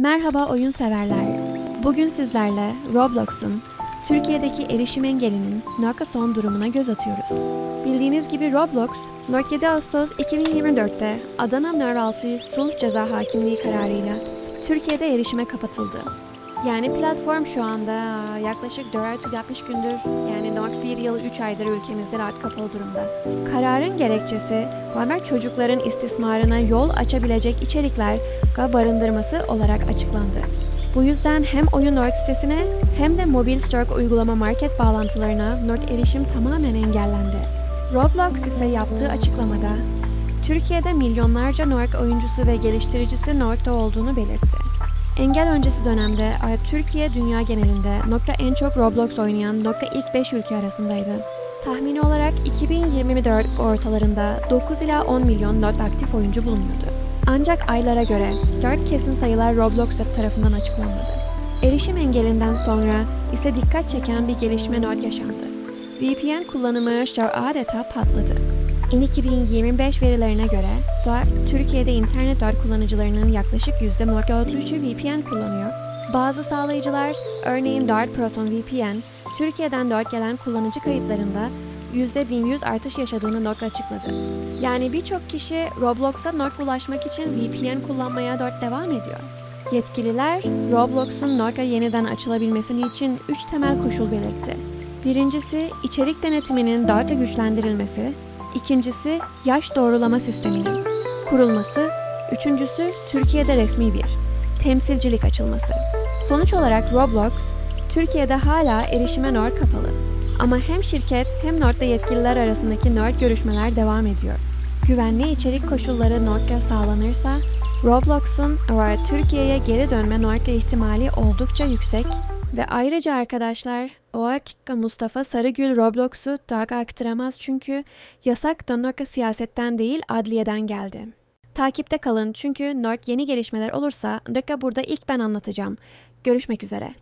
Merhaba oyun severler. Bugün sizlerle Roblox'un Türkiye'deki erişim engelinin Norka son durumuna göz atıyoruz. Bildiğiniz gibi Roblox, 7 Ağustos 2024'te Adana Meraltı Sulh Ceza Hakimliği kararıyla Türkiye'de erişime kapatıldı. Yani platform şu anda yaklaşık 460 gündür yani Nork 1 yıl 3 aydır ülkemizde rahat kapalı durumda. Kararın gerekçesi Muammer çocukların istismarına yol açabilecek içerikler barındırması olarak açıklandı. Bu yüzden hem oyun Nork sitesine hem de mobil Stork uygulama market bağlantılarına Nork erişim tamamen engellendi. Roblox ise yaptığı açıklamada Türkiye'de milyonlarca Nork oyuncusu ve geliştiricisi Nork'ta olduğunu belirtti. Engel öncesi dönemde e, Türkiye dünya genelinde nokta en çok Roblox oynayan nokta ilk 5 ülke arasındaydı. Tahmini olarak 2024 ortalarında 9 ila 10 milyon not aktif oyuncu bulunuyordu. Ancak aylara göre 4 kesin sayılar Roblox tarafından açıklanmadı. Erişim engelinden sonra ise dikkat çeken bir gelişme not yaşandı. VPN kullanımı adeta patladı. In 2025 verilerine göre Dart, Türkiye'de internet Dart kullanıcılarının yaklaşık %33'ü VPN kullanıyor. Bazı sağlayıcılar, örneğin Dart Proton VPN, Türkiye'den Dart gelen kullanıcı kayıtlarında %1100 artış yaşadığını NORC açıkladı. Yani birçok kişi Roblox'a NORC ulaşmak için VPN kullanmaya Dart devam ediyor. Yetkililer, Roblox'un NORC'a yeniden açılabilmesini için 3 temel koşul belirtti. Birincisi, içerik denetiminin Dart'a güçlendirilmesi, İkincisi yaş doğrulama sisteminin kurulması. Üçüncüsü Türkiye'de resmi bir temsilcilik açılması. Sonuç olarak Roblox, Türkiye'de hala erişime NOR kapalı. Ama hem şirket hem NORD'da yetkililer arasındaki NORD görüşmeler devam ediyor. Güvenli içerik koşulları NORD'da sağlanırsa, Roblox'un Türkiye'ye geri dönme NORD'da ihtimali oldukça yüksek ve ayrıca arkadaşlar o dakika Mustafa Sarıgül Roblox'u daha aktaramaz çünkü yasak Dönorka siyasetten değil adliyeden geldi. Takipte kalın çünkü Nord yeni gelişmeler olursa Döka burada ilk ben anlatacağım. Görüşmek üzere.